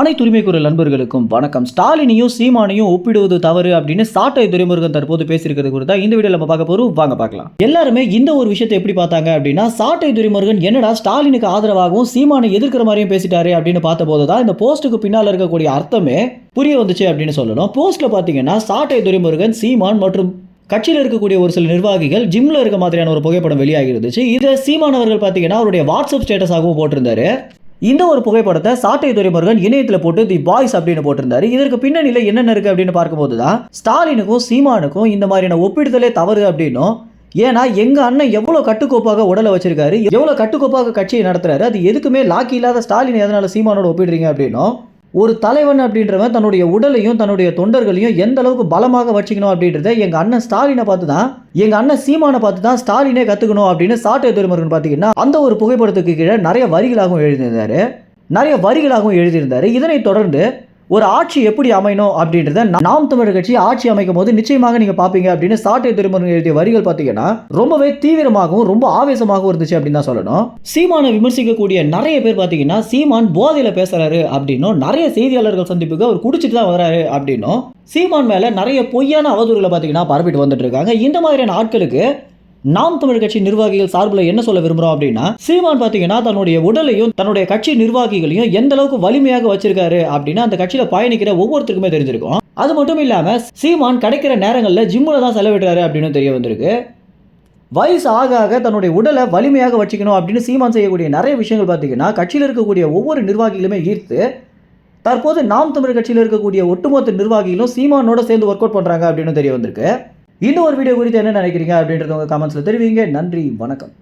அனைத்து உரிமைக்குரல் நண்பர்களுக்கும் வணக்கம். ஸ்டாலினையும் சீமானையும் ஒப்பிடுவது தவறு அப்படின்னு சாட்டை துரைமுருகன் தற்போது பேசியிருக்கிறது குறித்தா இந்த வீடியோ நம்ம பார்க்க போறோம். வாங்க பார்க்கலாம். எல்லாருமே இந்த ஒரு விஷயத்தை எப்படி பார்த்தாங்க அப்படின்னா சாட்டை துரைமுருகன் என்னடா ஸ்டாலினுக்கு ஆதரவாகவும் சீமானை எதிர்க்கிற மாதிரியும் பேசிட்டாரு அப்படின்னு பார்த்தபோது தான் இந்த போஸ்ட்டுக்கு பின்னால் இருக்கக்கூடிய அர்த்தமே புரிய வந்துச்சு அப்படின்னு சொல்லணும். போஸ்ட்ல பார்த்தீங்கன்னா சாட்டை துரைமுருகன் சீமான் மற்றும் கட்சியில் இருக்கக்கூடிய ஒரு சில நிர்வாகிகள் ஜிம்ல இருக்க மாதிரியான ஒரு புகைப்படம் வெளியாகி இருந்துச்சு. இதை சீமானவர்கள் பார்த்தீங்கன்னா அவருடைய வாட்ஸ்அப் ஸ்டேட்டஸாகவும் போட்டிருந்தாரு. இந்த ஒரு புகைப்படத்தை சாட்டை துரைமுருகன் இணையத்தில் போட்டு தி பாய்ஸ் அப்படின்னு போட்டிருந்தாரு. இதற்கு பின்னணியில் என்னென்ன இருக்கு அப்படின்னு பார்க்கும்போது தான் ஸ்டாலினுக்கும் சீமானுக்கும் இந்த மாதிரியான ஒப்பிடுதலே தவறு அப்படின்னும் ஏன்னா எங்க அண்ணன் எவ்வளவு கட்டுக்கோப்பாக உடலை வச்சிருக்காரு எவ்வளவு கட்டுக்கோப்பாக கட்சியை நடத்துறாரு அது எதுக்குமே லாக்கி இல்லாத ஸ்டாலின் எதனால சீமானோட ஒப்பிடுறீங்க அப்படின்னும் ஒரு தலைவன் அப்படின்றவன் தன்னுடைய உடலையும் தன்னுடைய தொண்டர்களையும் எந்த அளவுக்கு பலமாக வச்சுக்கணும் அப்படின்றத எங்கள் அண்ணன் ஸ்டாலினை பார்த்து தான் எங்கள் அண்ணன் சீமானை பார்த்து தான் ஸ்டாலினே கற்றுக்கணும் அப்படின்னு சாட்டை துறைமுருகன் பார்த்தீங்கன்னா அந்த ஒரு புகைப்படத்துக்கு கீழே நிறைய வரிகளாகவும் எழுதியிருந்தாரு. நிறைய வரிகளாகவும் எழுதியிருந்தார். இதனைத் தொடர்ந்து ஒரு ஆட்சி எப்படி அமையணும் அப்படின்றத நாம் தமிழர் கட்சி ஆட்சி அமைக்கும் போது நிச்சயமாக நீங்க பாப்பீங்க அப்படின்னு சாட்டை திருமணம் எழுதிய வரிகள் பார்த்தீங்கன்னா ரொம்பவே தீவிரமாகவும் ரொம்ப ஆவேசமாகவும் இருந்துச்சு அப்படின்னு தான் சொல்லணும். சீமானை விமர்சிக்கக்கூடிய நிறைய பேர் பார்த்தீங்கன்னா சீமான் போதையில பேசுறாரு அப்படின்னும் நிறைய செய்தியாளர்கள் சந்திப்புக்கு அவர் குடிச்சிட்டு தான் வராரு அப்படின்னும் சீமான் மேல நிறைய பொய்யான அவதூறுகளை பார்த்தீங்கன்னா பரப்பிட்டு வந்துட்டு இருக்காங்க. இந்த மாதிரியான ஆட்களுக்கு நாம் தமிழ் கட்சி நிர்வாகிகள் சார்பில் என்ன சொல்ல விரும்புகிறோம் அப்படின்னா சீமான் பார்த்தீங்கன்னா தன்னுடைய உடலையும் தன்னுடைய கட்சி நிர்வாகிகளையும் எந்த அளவுக்கு வலிமையாக வச்சிருக்காரு அப்படின்னு அந்த கட்சியில் பயணிக்கிற ஒவ்வொருத்தருக்குமே தெரிஞ்சிருக்கும். அது மட்டும் இல்லாமல் சீமான் கிடைக்கிற நேரங்களில் ஜிம்மில் தான் செலவிடுறாரு அப்படின்னு தெரிய வந்திருக்கு. வயசு ஆக ஆக தன்னுடைய உடலை வலிமையாக வச்சுக்கணும் அப்படின்னு சீமான் செய்யக்கூடிய நிறைய விஷயங்கள் பார்த்தீங்கன்னா கட்சியில் இருக்கக்கூடிய ஒவ்வொரு நிர்வாகிகளுமே ஈர்த்து தற்போது நாம் தமிழ் கட்சியில் இருக்கக்கூடிய ஒட்டுமொத்த நிர்வாகிகளும் சீமானோட சேர்ந்து ஒர்க் அவுட் பண்ணுறாங்க அப்படின்னு தெரிய வந்திருக்கு. இன்னொரு ஒரு வீடியோ குறித்து என்ன நினைக்கிறீங்க அப்படின்றத உங்கள் கமெண்ட்ஸில் தெரிவிங்க. நன்றி வணக்கம்.